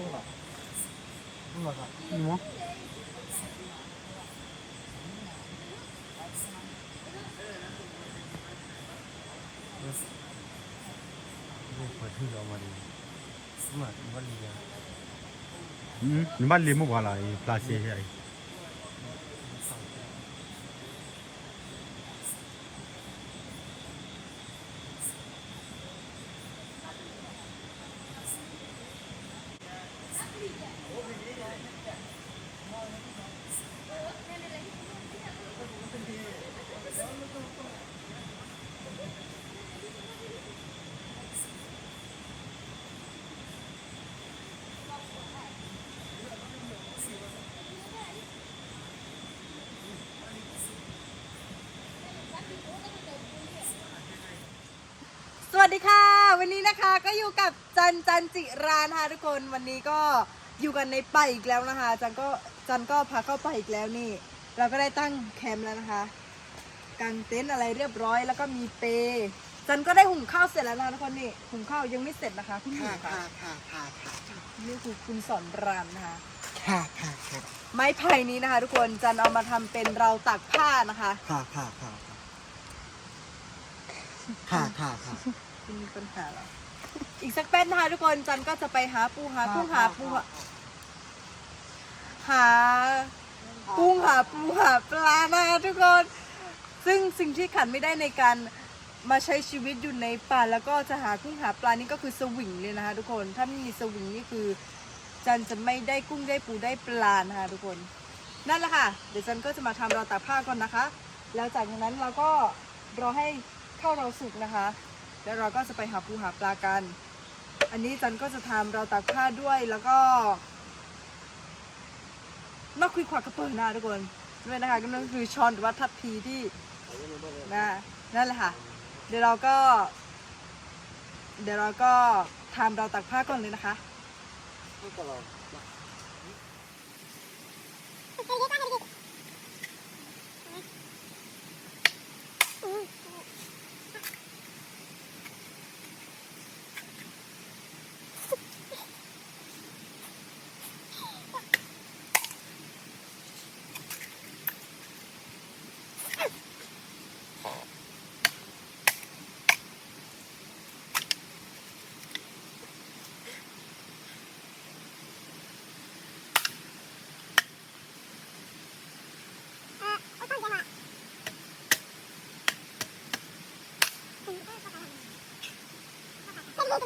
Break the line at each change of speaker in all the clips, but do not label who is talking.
ဟုတ်ပါဟုတ်ပါနော်ဘုပ္ပထူတော်မလေးစမတ်မလေးရဟ
င်မလေးမဘာလာပလာ
ရှေးရည် สดีค่ะ วันนี้นะคะก็อยู่กับจันจันจิรานะคะทุกคนวันนี้ก็อยู่กันในป่าอีกแล้วนะคะ จันก็จันก็พาเข้าป่าอีกแล้วนี่ เราก็ได้ตั้งแคมป์แล้วนะคะกางเต็นท์อะไรเรียบร้อย แล้วก็มีเปรย์จันก็ได้หุงข้าวเสร็จแล้วนะคะทุกคนนี่หุงข้าวยังไม่เสร็จนะคะเพิ่งหุ
ค่ะ
งค่ะ
ค่ะค่ะค่ะค่ะ
นี่คือคุณสอนรามนะคะ
ค่ะค่ะค่ะ
ไม้ไผ่นี้นะคะ ทุกคนจันเอามาทำเป็นเราวตากผ้านะคะ
ค่ะค่ะค่ะค่ะค่ะค่ะ
คุณมีปัญหาหรออีกสักแป๊บนะคะทุกคนจันก็จะไปหาปูหากุ้งหาปูหาหากุ้งหาปูหาปลานะคะทุกคน ซึ่งสิ่งที่ขัดไม่ได้ในการมาใช้ชีวิตอยู่ในป่าแล้วก็จะหากุ้งหาปลานี่ก็คือสวิงเลยนะคะทุกคนถ้าไม่มีสวิงนี่คือ จันจะไม่ได้กุ้งได้ปูได้ปลานะคะทุกคนนั่นแหละค่ะ เดี๋ยวจันก็จะมาทำเราตากผ้าก่อนนะคะ แล้วจากนั้นเราก็รอให้ข้าวเราสุกนะคะ แล้วเราก็จะไปหาปูหาปลากัน อันนี้จันก็จะทำเราตากผ้าด้วยแล้วก็นอกคุยขวากกระเปิดนะทุกคนด้วยนะคะก็นั่นคือช้อนหรือว่าทัพพีที่นะนั่นแหละค่ะ เดี๋ยวเราก็ เดี๋ยวเราก็ทำเราตากผ้าก่อนเลยนะคะ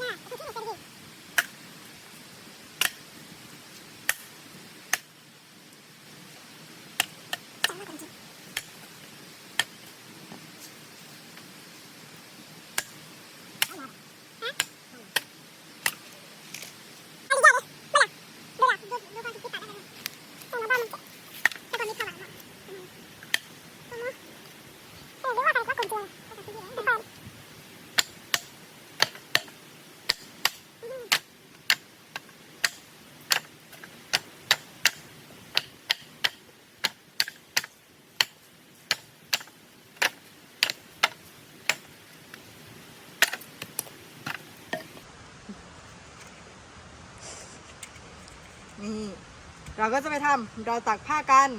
นี่ เราก็จะไปทำเราตักผ้ากัน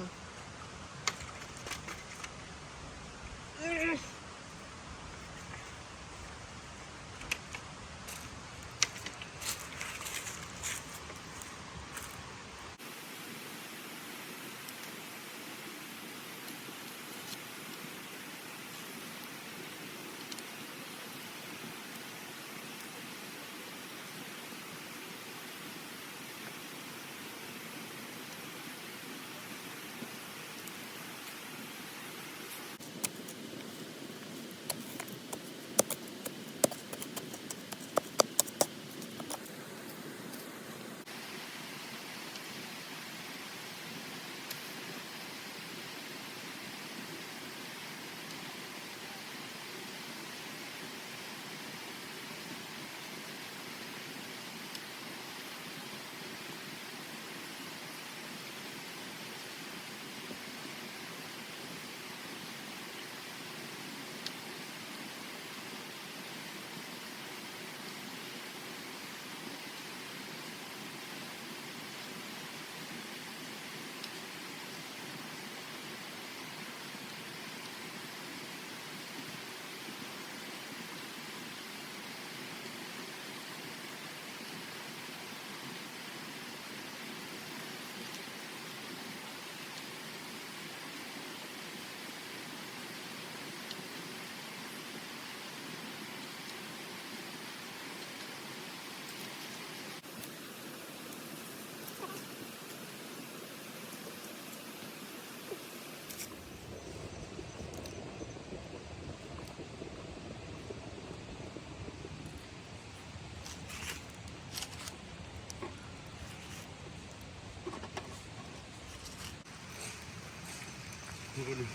คือก็ลืม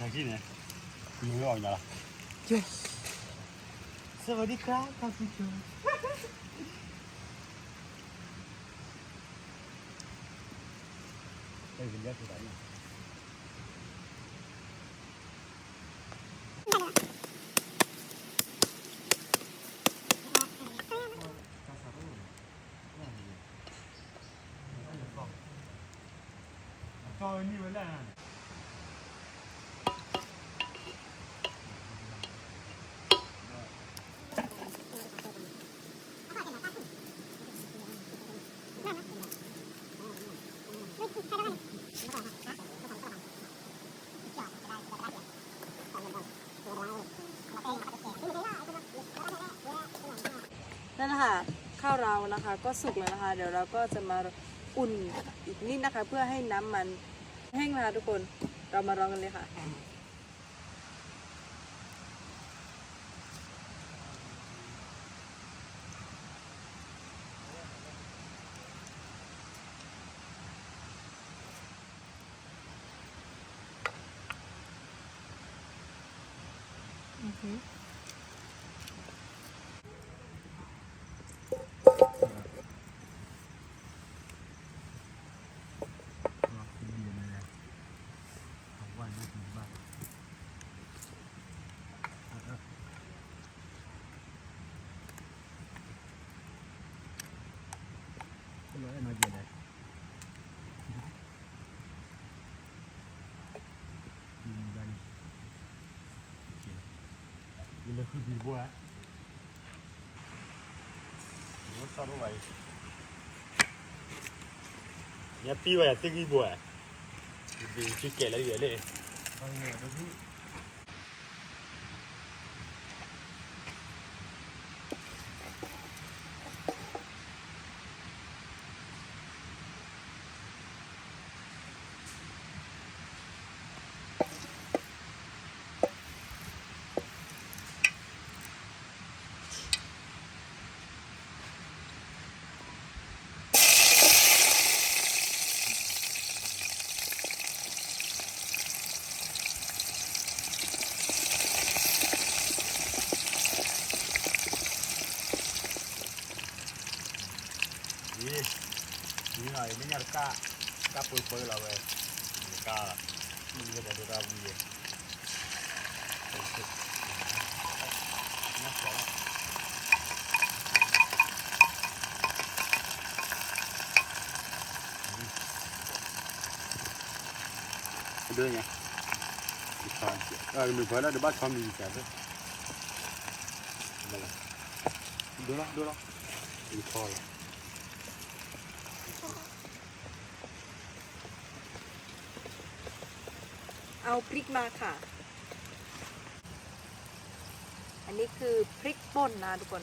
ทางที่ไหนมือออกอย่างไร
yes สวัสดีครับท่านผู้ชมได้ยินเรียกที่ไหน
ก็นี่ไว้แล้ว
นั่นแหละค่ะข้าวเรานะคะก็สุกแล้วนะคะ เดี๋ยวเราก็จะมาอุ่นอีกนิดนะคะ เพื่อให้น้ำมัน แห้งนะคะทุกคน เรามาลองกันเลยค่ะ
Il a cru du bois. Nó sao nó vậy? Nhà pi vậy tức đi bois. Vì chưa kể là gì đấy.
ฟังเนี่ยดูที่
นี่นี่หน่อยไม่อยากกล้ากล้าเปิดเปิดเราเว้ยกล้านี่ก็ จะได้บุญเยอะน่าสน đưa nha ờ mình phải là được bắt con mình cả đấy đưa đó đưa đó đi kho
เอาพริกมาค่ะ อันนี้คือพริกป่นนะทุกคน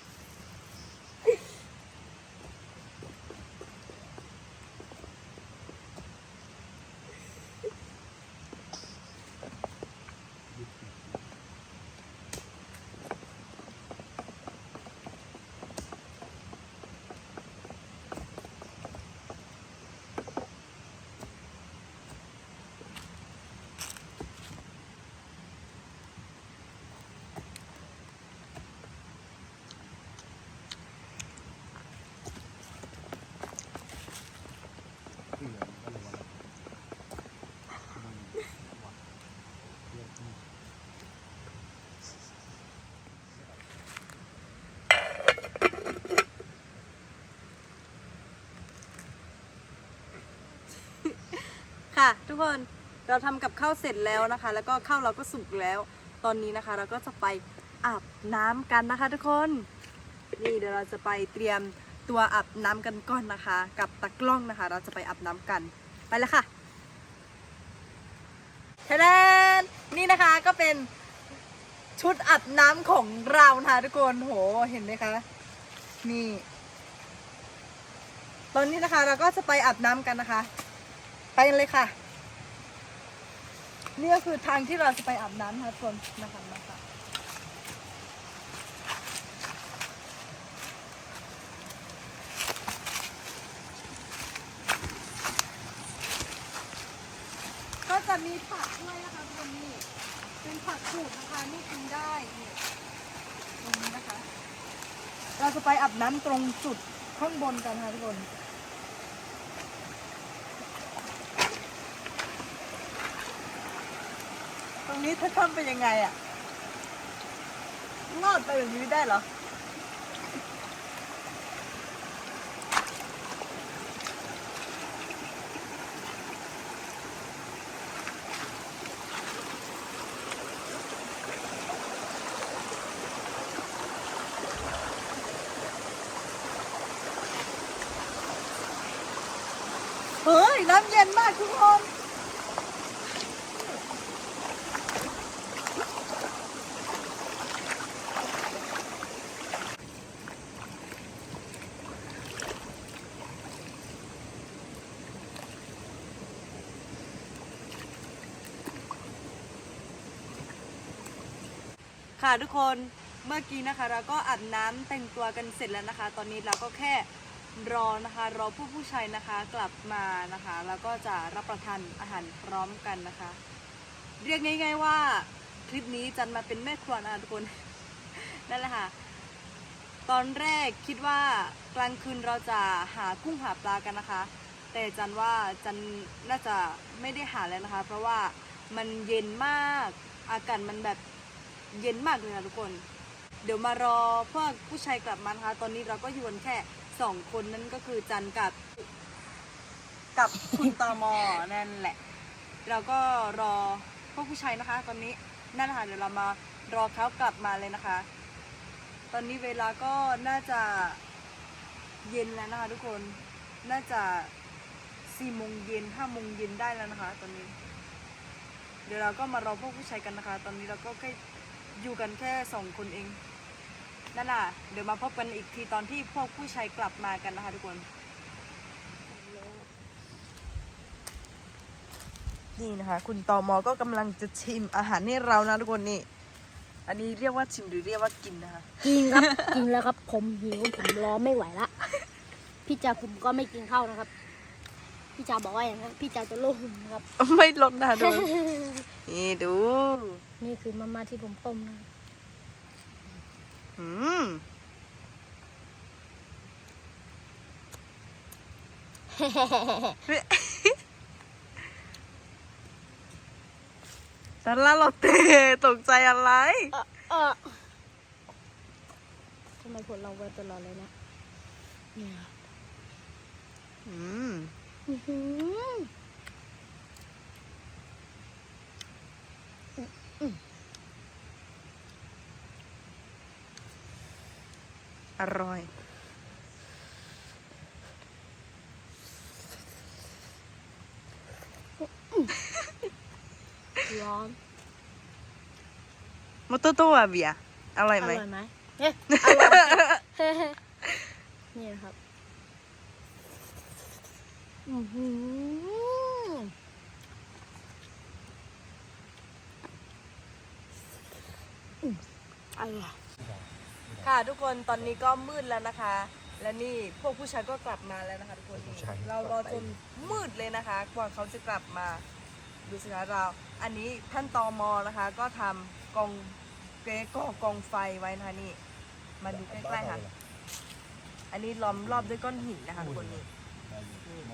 ค่ะ ทุกคนเราทำกับข้าวเสร็จแล้วนะคะ แล้วก็ข้าวเราก็สุกแล้ว ตอนนี้นะคะ เราก็จะไปอาบน้ำกันนะคะ ทุกคนนี่เดี๋ยวเราจะไปเตรียมตัวอาบน้ำกันก่อนนะคะ กับตะกล้องนะคะ เราจะไปอาบน้ำกันไปเลยค่ะเทเลนนี่นะคะก็เป็นชุดอาบน้ำของเรานะคะทุกคนโหเห็นไหมคะนี่ ตอนนี้นะคะเราก็จะไปอาบน้ำกันนะคะ กันเลยค่ะ นี่ก็คือทางที่เราจะไปอาบน้ำนะคะทุกคนนะคะมาค่ะก็จะมีผักด้วยนะคะทุกคนนี่เป็นผักขูดนะคะนี่กินได้นี่ตรงนี้นะคะ เราจะไปอาบน้ำตรงจุดข้างบนกันนะคะทุกคน รงนี้ถ้าทำเป็นยังไงอะลอดไปแบบนี้ได้เหรอ เฮ้ย น้ำเย็นมากทุกคน ค่ะทุกคนเมื่อกี้นะคะ เราก็อาบน้ำแต่งตัวกันเสร็จแล้วนะคะ ตอนนี้เราก็แค่รอนะคะรอผู้ผู้ชายนะคะกลับมานะคะ แล้วก็จะรับประทานอาหารพร้อมกันนะคะ เรียกง่าย ๆว่าคลิปนี้จันมาเป็นแม่ครัวนะคะทุกคนนั่นแหละค่ะ ตอนแรกคิดว่ากลางคืนเราจะหากุ้งหาปลากันนะคะ แต่จันว่าจันน่าจะไม่ได้หาแล้วนะคะ เพราะว่ามันเย็นมากอากาศมันแบบ เย็นมากเลยนะทุกคน เดี๋ยวมารอพวกผู้ชายกลับมานะคะ ตอนนี้เราก็อยู่กันแค่สองคนนั่นก็คือจันกับ กับคุณตอมอนั่นแหละ เราก็รอพวกผู้ชายนะคะ ตอนนี้นั่นนะคะเดี๋ยวเรามารอเขากลับมาเลยนะคะ ตอนนี้เวลาก็น่าจะเย็นแล้วนะคะ ทุกคน น่าจะสี่โมงเย็นห้าโมงเย็นได้แล้วนะคะ ตอนนี้ เดี๋ยวเราก็มารอพวกผู้ชายกันนะคะ ตอนนี้เราก็แค่ อยู่กันแค่สองคนเอง นั่นแหละเดี๋ยวมาพบกันอีกทีตอนที่พวกผู้ชายกลับมากันนะคะทุกคน นี่นะคะ คุณตอมอก็กำลังจะชิมอาหารให้เรานะทุกคนนี่ อันนี้เรียกว่าชิมหรือเรียกว่ากินนะคะ
กินครับ กินแล้วครับ ผมหิวผมรอไม่ไหวละ พี่จ่าผมก็ไม่กินข้าวนะครับ พี่จ่าบอกว่าอย่างนั้นพี่จ่าจะโล่งนะครับ
ไม่ลดนะดู นี่ดู
นี่คือมาม่าที่ผมต้มนะ
อืมซาร่าโรเต้ตกใจอะไร
เออเออทำไมผลเราไว้ตลอดเลยนะ เนี่ย
อืม
อ
ร่อย
ร้อน
มอตอร์ตัวเบียร์อร่อยไหม
ร่อยไหมเอ๊ะอร่อยนี่นะครับ อือหืออืมอร่อย
ค่ะทุกคนตอนนี้ก็มืดแล้วนะคะ และนี่พวกผู้ชายก็กลับมาแล้วนะคะทุกคนนี่เรารอจนมืดเลยนะคะกว่าเขาจะกลับมาดูสิคะเราอันนี้ท่านตอมอนะคะ ก็ทำกองเกก่อกองไฟไว้นะคะนี่มาดูใกล้ๆค่ะ อันนี้ล้อมรอบด้วยก้อนหินนะคะทุกคนนี่นี่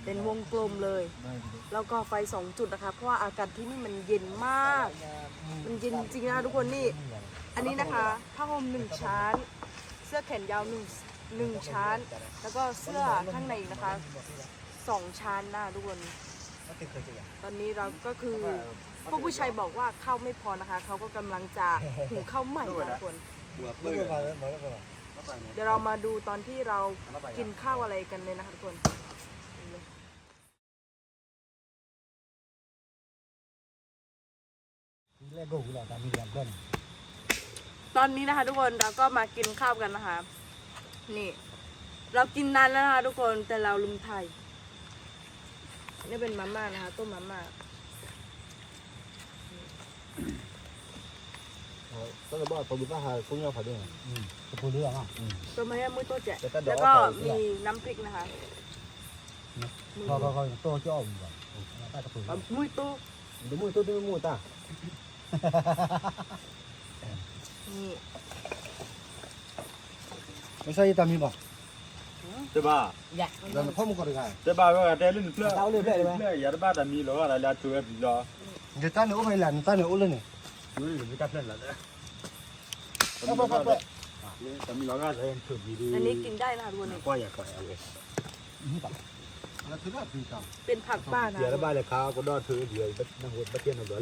เป็นวงกลมเลย แล้วก็ไฟสองจุดนะคะ เพราะว่าอากาศที่นี่มันเย็นมาก มันเย็นจริงนะทุกคนนี่ อันนี้นะคะผ้าห่มหนึ่งชั้น เสื้อแขนยาวหนึ่งหนึ่งชั้น แล้วก็เสื้อข้างในนะคะสองชั้นนะทุกคน ตอนนี้เราก็คือพวกผู้ชายบอกว่าเข้าไม่พอนะคะ เขาก็กำลังจะหุงข้าวใหม่นะทุกคน เดี๋ยวเรามาดูตอนที่เรากินข้าวอะไรกันเลยนะคะทุกคน ตอนนี้นะคะ ทุกคนเราก็มากินข้าวกันนะคะ นี่ เรากินนานแล้วนะคะ ทุกคนแต่เราลืมไทยนี่เป็นมาม่านะคะต้มมาม่า
ก็จะบอกผมว่าหาคุณยอดผัดด้วย
ตัวเรื่องอะ
ต้มมาม่ามุ้ยโต้แจะ
แต่ก็ดอก
แล้วก็
ต่อ
มีน้ำพริกนะคะ
พอพอพอตัวจ่อมก่อนใต้กระปุก
อะมุ้ยโต้
ดูมือตัวดูมือตา
นี่
ไม่ใช่ตามีบอก
ใช่ป่ะ
เราพ่อมึงก็ได้ไง
ใช่ป่ะว่าแต่ลื่นเพื่อเพื่ออย่าได้บ้าแต่มีหรออะไรละตัวบีรอ
เดี๋ยวตาเนี่ยโอ้ไม่หลันตาเนี่ยโอ้เลยเนี่ย
ดูนี่มีกับเพื่อนละเนี่ย
เอาไปไป
แต่มีหรอก็จะยังถูกดี
อันนี้กินได้นะคะทุกคนนี่
ก็อย่าก่อยเอาเลย
นี่ปักแล้วคือว่าปีกับ
เป็นผักบ้านนะ
เดี๋ยวได้บ้าเลยข้าวก็ดอถือเดี๋ยวนั่งหัวบัดเทียนเอาเลยเ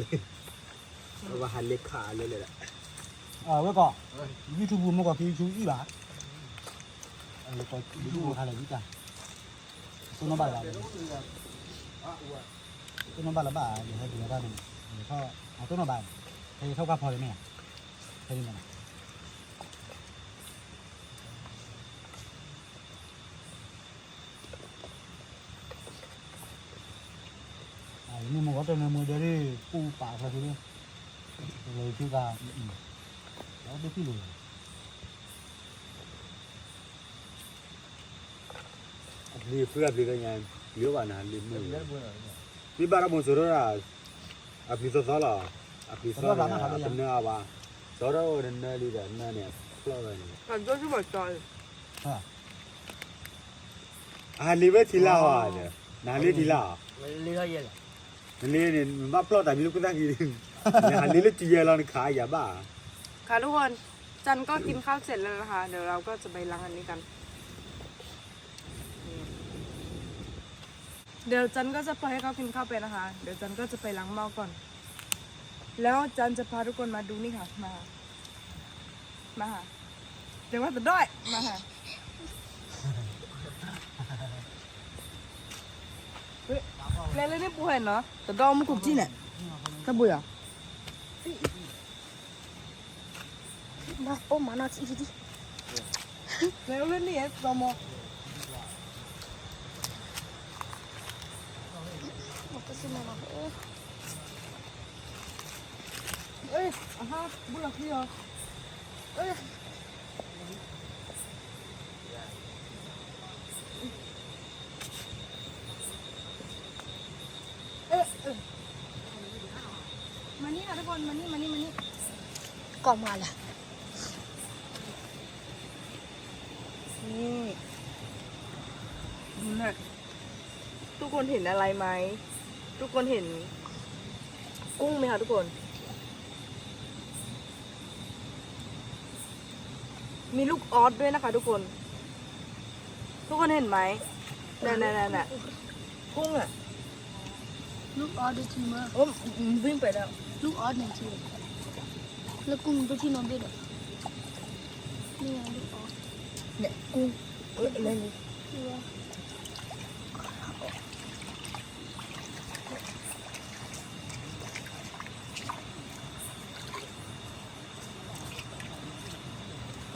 อา ว่าหันเล็กขาเลยเลยแหละ
อ่าไว้ยก่อนยูทูบมันก็คือชูอีบาเออก็ยูทูบอะไรนี่จ้ะตัวน้องบ้านเราตัวน้องบ้านละบ้าเดี๋ยวให้ดูได้ดูเดี๋ยวเขาเอาตัวน้องบ้านให้เท่ากับพอเลยไหมให้ดีมั้ยอ่านี่มันก็เป็นมือเดียวที่ปูป่าเขาทีนี้ လေပြပါတော့ဒီလိုလေဖရပ်လေးကညာရော
ပါနာလေးမြို့ဒီပါရမွန်ဆိုရတာအပိသသလာအပိသလာတနာပါဇောရောနနဲလေးကနာနေဖလာတယ်ဟာကြောရှိမချာဟာအာလေးပဲတီလာဟာလေနာလေးတီလာလေးရရလေလေးနေမပလော့တာမြို့ကတန်းကြီး นื้อเนี่ยฟลอร์เนี่ย
ผักด้วยที่หมดจอย
อ่า
อ่าลีเวทีลาวะเนี่ยนาลีทีลา
เลี้ยเยอะ
ลีเนี่ยมายจีเยลอนขายยาบ้า
ค่ะทุกคนจันก็กินข้าวเสร็จแล้วนะคะ เดี๋ยวเราก็จะไปล้างอันนี้กัน เดี๋ยวจันก็จะปล่อยให้เขากินข้าวไปนะคะ เดี๋ยวจันก็จะไปล้างหม้อก่อน แล้วจันจะพาทุกคนมาดูนี่ค่ะ มา มาค่ะเดี๋ยวว่าแต่ด้อยมาค่ะเฮ้ยเล่นเล่นนี่ปูเห็นเนาะแต่ดอมมันกรุบจีเนี่ยถ้าบุยอะ
มาโอ้มานาทีดี
เล่นเล่นนี่เอสดอม
มาก็ซื้อมาเนาะเออ
เอ้ยอะ ฮะบุหลักพี่เหรอเอ้ยเอ้ยเอ้ยมานี่ค่ะทุกคนมานี่มานี่มานี่
ก็มาละ
นี่นี่ ทุกคนเห็นอะไรไหม ทุกคนเห็น กุ้งไหมคะทุกคน มีลูกออสด้วยนะคะ ทุกคน ทุกคนเห็นไหมนั่นนั่นนั่นน่ะกุ้งอะ
ลูกออสด้วยทีมา
โอ้มนวิ่งไปแล้ว
ลูกออสหนึ่งทีแล้วกุ้งด้วยที่นอนด้วยเหรอนี่ไงลูกออส
เนี่ยกุ้งเอ้ยอะไรนี่
นี่ไง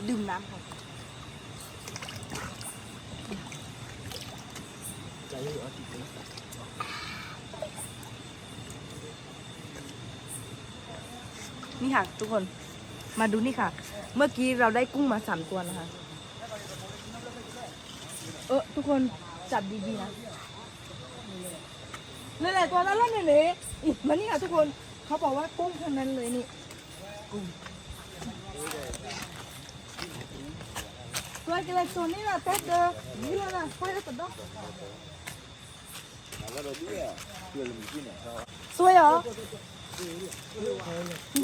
ดื่มน้ำค่ะนี่ ค่ะ ทุกคนมาดูนี่ค่ะ เมื่อกี้เราได้กุ้งมาสามตัวนะคะ เออทุกคนจับดีๆนะนั่นแหละตัวนั้นแล้วเนี่ยเลยอีกมานี่ค่ะทุกคนเขาบอกว่ากุ้งทั้งนั้นเลยนี่กุ้งตัวกี่ไรตัวนี้ล่ะเต๊ดเด้อนี่ละนะไปแล้วตัดดอกสวยเหรอ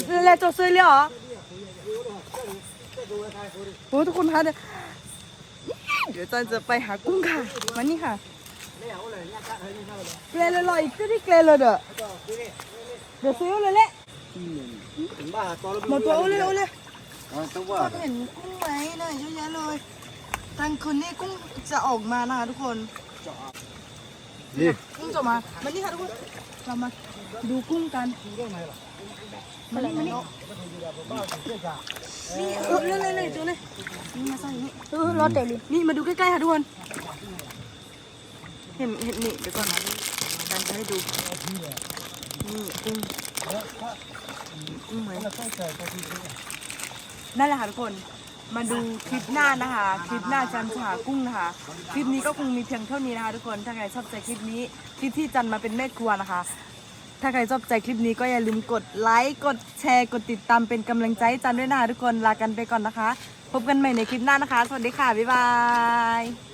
อะไรตัวสวยเลยเหรอโอ้ทุกคนคะเดี๋ยวเดี๋ยวจันจะไปหากุ้งค่ะมานี่ค่ะเกลเลยลอยก็ที่เกลเลยเด้อเดี๋ยวซื้อเลยแหละ
บ้าตอน
หมดตัวโอ้เลยโอ้เลย
ต้องว่า
ก็เห็นกุ้งไหมน่ะเยอะแยะเลยทางคืนนี้กุ้งจะออกมานะคะทุกคน
นี่
กุ้งจะมามานี่ค่ะทุกคน เรามาดูกุ้งกันมาเลยมานี่นี่เออเลยเลยเลยตัวเลยนี่มาใส่นี่
เออรถเตะลิ
นี่มาดูใกล้ๆค่ะทุกคนเห็นเห็นนี่เดี๋ยวก่อนนะการจะให้ดูนี่กุ้งกุ้งไหมนั่นแหละค่ะทุกคน มาดูคลิปหน้านะคะ คลิปหน้าจันจะหากุ้งนะคะ คลิปนี้ก็คงมีเพียงเท่านี้นะคะ ทุกคนถ้าใครชอบใจคลิปนี้คลิปที่จันมาเป็นแม่ครัวนะคะ ถ้าใครชอบใจคลิปนี้ก็อย่าลืมกดไลค์กดแชร์กดติดตามเป็นกำลังใจให้จันด้วยนะคะทุกคนลากันไปก่อนนะคะ พบกันใหม่ในคลิปหน้านะคะ สวัสดีค่ะบ๊ายบาย